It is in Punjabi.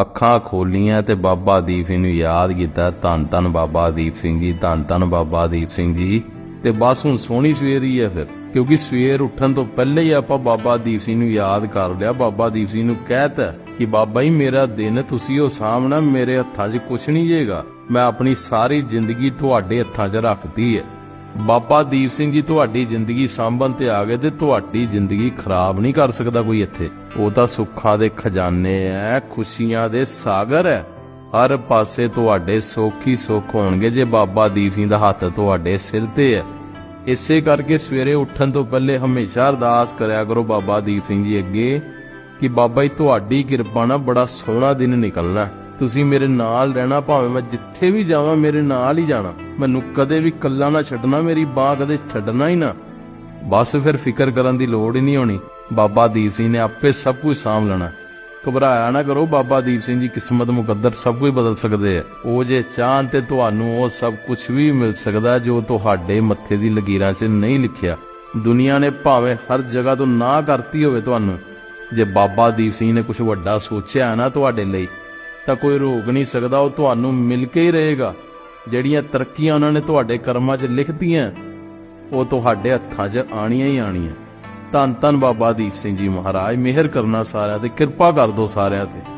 ਅੱਖਾਂ ਖੋਲੀਆਂ ਤੇ ਬਾਬਾ ਦੀਪ ਸਿੰਘ ਨੂੰ ਯਾਦ ਕੀਤਾ। ਧੰਨ ਧੰਨ ਬਾਬਾ ਦੀਪ ਸਿੰਘ ਜੀ, ਧੰਨ ਧੰਨ ਬਾਬਾ ਦੀਪ ਸਿੰਘ ਜੀ। ਤੇ ਬਸ ਹੁਣ ਸੋਹਣੀ ਸਵੇਰ ਹੀ ਹੈ ਫਿਰ, ਕਿਉਂਕਿ ਸਵੇਰ ਉੱਠਣ ਤੋਂ ਪਹਿਲੇ ਹੀ ਆਪਾਂ ਬਾਬਾ ਦੀਪ ਸਿੰਘ ਨੂੰ ਯਾਦ ਕਰ ਲਿਆ। ਬਾਬਾ ਦੀਪ ਸਿੰਘ ਨੂੰ ਕਹਿਤਾ ਕਿ, ਬਾਬਾ ਜੀ, ਮੇਰਾ ਦਿਨ ਤੁਸੀਂ ਉਹ ਸਾਹਮਣਾ ਮੇਰੇ ਹੱਥਾਂ 'ਚ ਕੁਛ ਨਹੀਂ ਜੇਗਾ। ਮੈਂ ਆਪਣੀ ਸਾਰੀ ਜ਼ਿੰਦਗੀ ਤੁਹਾਡੇ ਹੱਥਾਂ 'ਚ ਰੱਖਦੀ ਹੈ। ਬਾਬਾ ਦੀਪ ਸਿੰਘ ਜੀ ਤੁਹਾਡੀ ਜ਼ਿੰਦਗੀ ਸਾਂਭਣ ਤੇ ਆ ਗਏ ਤੇ ਤੁਹਾਡੀ ਜ਼ਿੰਦਗੀ ਖਰਾਬ ਨਹੀਂ ਕਰ ਸਕਦਾ ਕੋਈ ਇੱਥੇ। ਉਹ ਤਾਂ ਸੁੱਖਾਂ ਦੇ ਖਜ਼ਾਨੇ ਐ, ਖੁਸ਼ੀਆਂ ਦੇ ਸਾਗਰ ਐ। ਹਰ ਪਾਸੇ ਤੁਹਾਡੇ ਸੁੱਖ ਹੀ ਸੁੱਖ ਹੋਣਗੇ ਜੇ ਬਾਬਾ ਦੀਪ ਸਿੰਘ ਦਾ ਹੱਥ ਤੁਹਾਡੇ ਸਿਰ ਤੇ ਹੈ ਇਸੇ ਕਰਕੇ ਸਵੇਰੇ ਉੱਠਣ ਤੋਂ ਪਹਿਲੇ ਹਮੇਸ਼ਾ ਅਰਦਾਸ ਕਰਿਆ ਕਰੋ ਬਾਬਾ ਦੀਪ ਸਿੰਘ ਜੀ ਅੱਗੇ ਕਿ ਬਾਬਾ ਜੀ, ਤੁਹਾਡੀ ਕਿਰਪਾ ਨਾਲ ਬੜਾ ਸੋਹਣਾ ਦਿਨ ਨਿਕਲਣਾ। ਤੁਸੀਂ ਮੇਰੇ ਨਾਲ ਰਹਿਣਾ ਭਾਵੇਂ ਮੈਂ ਜਿੱਥੇ ਵੀ ਜਾਵਾਂ, ਮੇਰੇ ਨਾਲ ਹੀ ਜਾਣਾ। ਮੈਨੂੰ ਕਦੇ ਵੀ ਇਕੱਲਾ ਨਾ ਛੱਡਣਾ, ਮੇਰੀ ਬਾਹ ਕਦੇ ਛੱਡਣਾ ਹੀ ਨਾ। ਬਸ ਫਿਰ ਫਿਕਰ ਕਰਨ ਦੀ ਲੋੜ ਹੀ ਨਹੀਂ ਹੋਣੀ। ਬਾਬਾ ਦੀਪ ਸਿੰਘ ਨੇ ਆਪੇ ਸਭ ਕੁਝ ਸਾਂਭ ਲੈਣਾ। ਘਬਰਾਇਆ ਨਾ ਕਰੋ, ਬਾਬਾ ਦੀਪ ਸਿੰਘ ਜੀ ਕਿਸਮਤ ਮੁਕੱਦਰ ਸਭ ਕੁਝ ਬਦਲ ਸਕਦੇ ਆ। ਉਹ ਜੇ ਚਾਹਨ ਤੇ ਤੁਹਾਨੂੰ ਉਹ ਸਭ ਕੁਝ ਵੀ ਮਿਲ ਸਕਦਾ ਜੋ ਤੁਹਾਡੇ ਮੱਥੇ ਦੀ ਲਕੀਰਾਂ 'ਚ ਨਹੀਂ ਲਿਖਿਆ। ਦੁਨੀਆ ਨੇ ਭਾਵੇਂ ਹਰ ਜਗ੍ਹਾ ਤੋਂ ਨਾ ਕਰਤੀ ਹੋਵੇ ਤੁਹਾਨੂੰ। ਜੇ ਬਾਬਾ ਦੀਪ ਸਿੰਘ ਨੇ ਕੁਝ ਵੱਡਾ ਸੋਚਿਆ ਨਾ ਤੁਹਾਡੇ ਲਈ ਤਾਂ ਕੋਈ ਰੋਕ ਨਹੀਂ ਸਕਦਾ, ਉਹ ਤੁਹਾਨੂੰ ਮਿਲ ਕੇ ਹੀ ਰਹੇਗਾ। ਜਿਹੜੀਆਂ ਤਰੱਕੀਆਂ ਉਹਨਾਂ ਨੇ ਤੁਹਾਡੇ ਕਰਮਾਂ 'ਚ ਲਿਖਤੀਆਂ, ਉਹ ਤੁਹਾਡੇ ਹੱਥਾਂ 'ਚ ਆਣੀਆਂ ਹੀ ਆਣੀਆਂ ਧੰਨ ਧੰਨ ਬਾਬਾ ਦੀਪ ਸਿੰਘ ਜੀ ਮਹਾਰਾਜ, ਮਿਹਰ ਕਰਨਾ ਸਾਰਿਆਂ ਤੇ, ਕਿਰਪਾ ਕਰ ਦਿਓ ਸਾਰਿਆਂ ਤੇ।